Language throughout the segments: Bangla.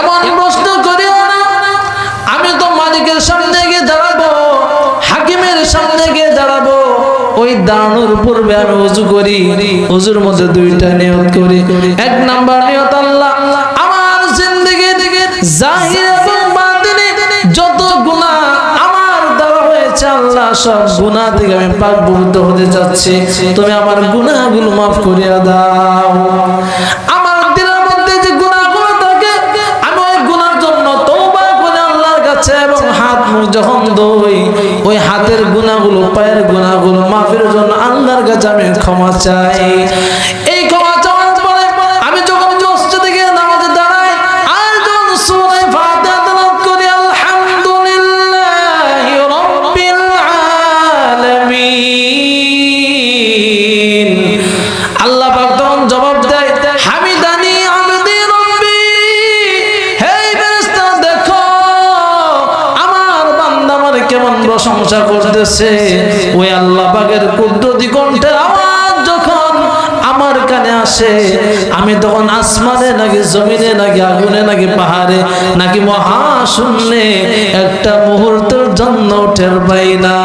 এমন প্রশ্ন করিও না। আমি তো মালিকের সামনে গিয়ে দাঁড়াবো, হাকিমের সামনে গিয়ে দাঁড়াবো। ওই দাঁড়ানোর পূর্বে আমি উজু করি, উজুর মধ্যে দুইটা নিয়ত করি। এক নাম্বার নিয়ত আল্লাহ, আমার জিন্দগি থেকে জাহির যত গুনাহ আমার দ্বারা হয়েছে আল্লাহ, সব গুনাহ থেকে আমি পাক হতে যাচ্ছি তুমি আমার গুনাহগুলো মাফ করিয়া দাও। যখন দই ওই হাতের গুণাগুলো পায়ের গুণাগুলো মাফের জন্য আল্লাহর কাছে আমি ক্ষমা চাই। প্রশংসা করতেছে। ওই আল্লাহ পাকের কুদরতি কণ্ঠের আওয়াজ যখন আমার কানে আসে, আমি তখন আসমানে নাকি জমিনে নাকি আগুনে নাকি পাহাড়ে নাকি মহাশূন্যে একটা মুহূর্তের জন্য টের পাই না।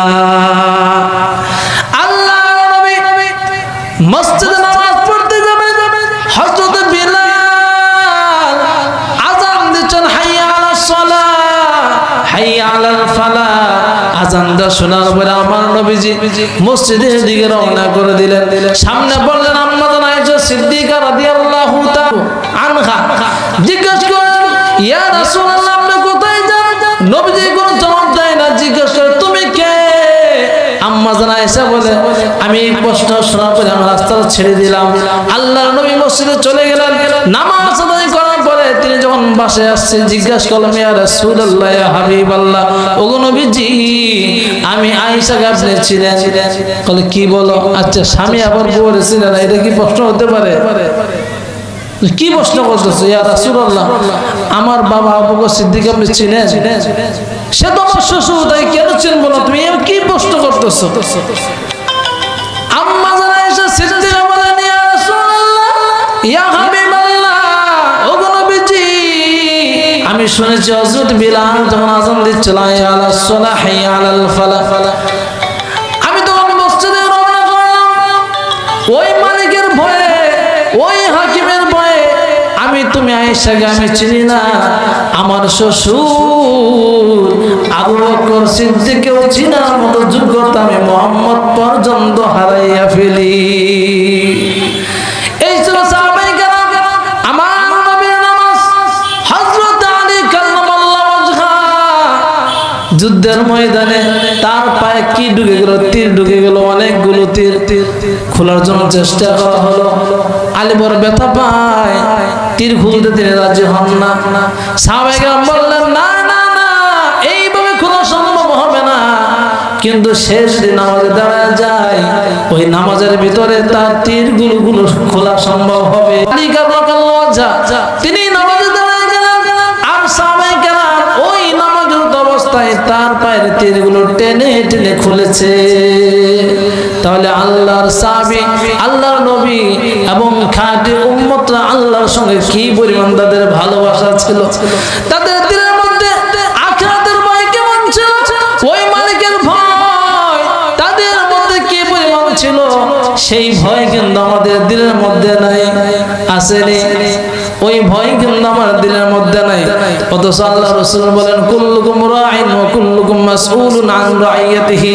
হাইয়া আলাল ফালাহ। আজানটা শোনার পরে আমার নবীজি মসজিদের দিকে রওনা করে দিলেন। সামনে বললেন, আম্মা জান আয়েশা সিদ্দিকা রাদিয়াল্লাহু তাআলা আনহা, জিজ্ঞেস করেন, ইয়া রাসূলুল্লাহ, আপনি কোথায় যান? নবীজি কোনো জবাব দেয় না, জিজ্ঞেস করে, তুমি কে? আম্মা জানা এসে বলে, আমি এই প্রশ্ন শোনার পরে আমার রাস্তাটা ছেড়ে দিলাম। আল্লাহর নবী মসজিদে চলে গেলেন। নামাজ তিনি যখন বাসে আসছেন, জিজ্ঞাসা করলাম, ইয়া রাসূলুল্লাহ, ইয়া হাবিবাল্লাহ। ওগো নবীজি, আমি আয়েশাকে আপনি ছিলেন বলে কি বলো? আচ্ছা স্বামী আবার বউরে ছিলেন এটা কি প্রশ্ন হতে পারে? কি প্রশ্ন করতেছো? ইয়া রাসূলুল্লাহ, আমার বাবা আবু বকর সিদ্দিক আপনি চিনেন? সে তো আমার শ্বশুর, তাই কেন চিনবো বলো তুমি কি প্রশ্ন করতেছো? শুনেছি হযরত বিলাল যখন আযান দিচ্ছিল আমি তখন মসজিদে রওনা করলাম। ওই মালিকের ভয়ে, ওই হাকিমের ভয়ে আমি, তুমি আয়েশাকে আমি চিনি না। আমার শ্বশুর আবু বকর সিদ্দিককেও চিনার মতো যোগ্যতা আমি মোহাম্মদ পর্যন্ত হারাইয়া যুদ্ধের ময়দানে তার পায়ে কি ঢুকে গেল? তীর ঢুকে গেল, অনেকগুলো তীর। তীর খোলার জন্য চেষ্টা করা হলো। আলী বড় ব্যথা পায়। তীর খুলতে তিনি রাজি হন না। সাহাবাইকেরাম বললেন, না কিন্তু শেষ দিন নামাজে দাঁড়ায় যায়। ওই নামাজের ভিতরে তার তীরগুলো গুলো খোলা সম্ভব হবে তিনি তার পায়ের তীরগুলো টেনে টেনে খুলেছে। তাহলে আল্লাহর সাহাবী, আল্লাহর নবী এবং খাঁটি উম্মতরা আল্লাহর সঙ্গে কি পরিমাণ তাদের ভালোবাসা ছিল? তাদের মধ্যে ভয় কেমন ছিল? ওই মালিকের ভয় তাদের মধ্যে কি পরিমাণ ছিল? সেই ভয় কিন্তু আমাদের দিলের মধ্যে নাই, আসেনি। ওই ভয় কিন্তু আমার দিলের মধ্যে নাই। অথচ আল্লাহ রসুল বলেন, কুল্লুকুম রাইন ও কুল্লুকুম মাসউলুন আন রাইয়াতিহি।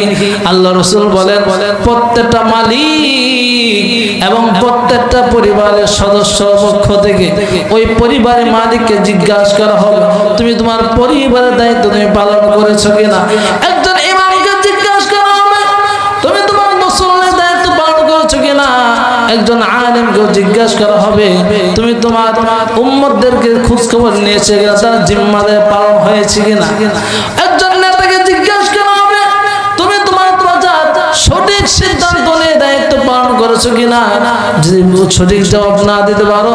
আল্লাহ রসুল বলেন, প্রত্যেকটা মালিক এবং প্রত্যেকটা পরিবারের সদস্য পক্ষ থেকে ওই পরিবারের মালিককে জিজ্ঞাসা করা হবে, তুমি তোমার পরিবারের দায়িত্ব তুমি পালন করেছ কিনা? একজন একজন আলেমকে জিজ্ঞাসা করা হবে, তুমি তোমার উম্মতদেরকে খোঁজ খবর নিয়েছে কিনা? তার জিম্মাদের পালন হয়েছে কিনা? একজন করেছ কিনা? যদি সঠিক জবাব না দিতে পারো,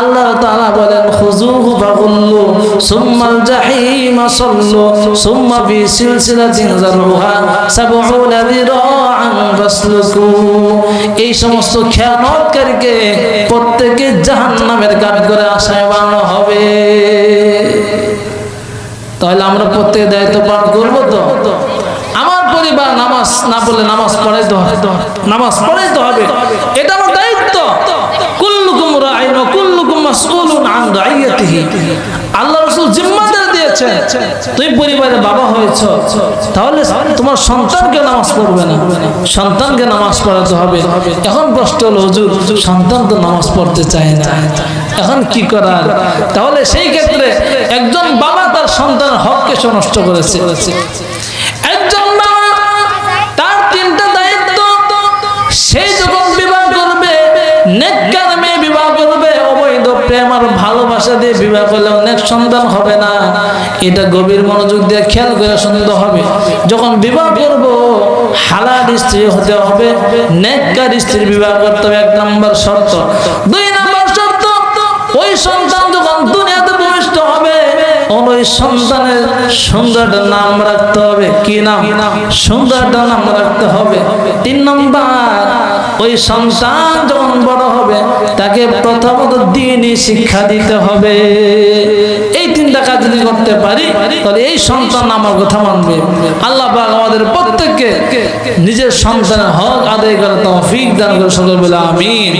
আল্লাহ তাআলা বলেন খুজুহু ফাগুল্লু সুম্মাল জাহিমা সল্লু সুম্মা ফি সিলসিলাতিন যারহুহা 70 দিরাআন বাসলুকু এই সমস্ত খেয়ানতকারীকে প্রত্যেককে জাহান্নামের গান করে আশায় বানানো হবে। তাহলে আমরা প্রত্যেক দায়িত্ব পালন করব তো? আমার পরিবার নামাজ না পড়লে নামাজ পড়াইতে হবে। নামাজ পড়াইতে হবে। এটা আমার দায়িত্ব। তাহলে সন্তানকে নামাজ পড়াতে হবে। এখন কষ্ট হলো, হুজুর, সন্তান তো নামাজ পড়তে চায় না। এখন কি করার? তাহলে সেই ক্ষেত্রে একজন বাবা তার সন্তান হককে নষ্ট করেছে। নেককার মেয়ে বিবাহ করবে, অবৈধ প্রেম আর ভালোবাসা দিয়ে বিবাহ করলে অনেক সন্তান হবে না। এটা গভীর মনোযোগ দিয়ে খেয়াল করে শুনতে হবে। যখন বিবাহ করব, হালাল স্ত্রী হতে হবে, নেককার স্ত্রীর বিবাহ করতে হবে এক নম্বর শর্ত। দুই নম্বর শর্ত, ওই সন্তান যখন দুনিয়াতে ভূমিষ্ঠ হবে ওই সন্তানের সুন্দর একটা নাম রাখতে হবে। কি নাম? সুন্দর একটা নাম রাখতে হবে। তিন নম্বর ওই সংসার যখন বড় হবে, তাকে প্রথমত দিনই শিক্ষা দিতে হবে। এই তিনটা কাজ যদি করতে পারি, তাহলে এই সন্তান আমার কথা মানবে। আল্লাহ আমাদের প্রত্যেককে নিজের সন্তানের হক আদায় করে তৌফিক দান করে সকল বলে, আমিন।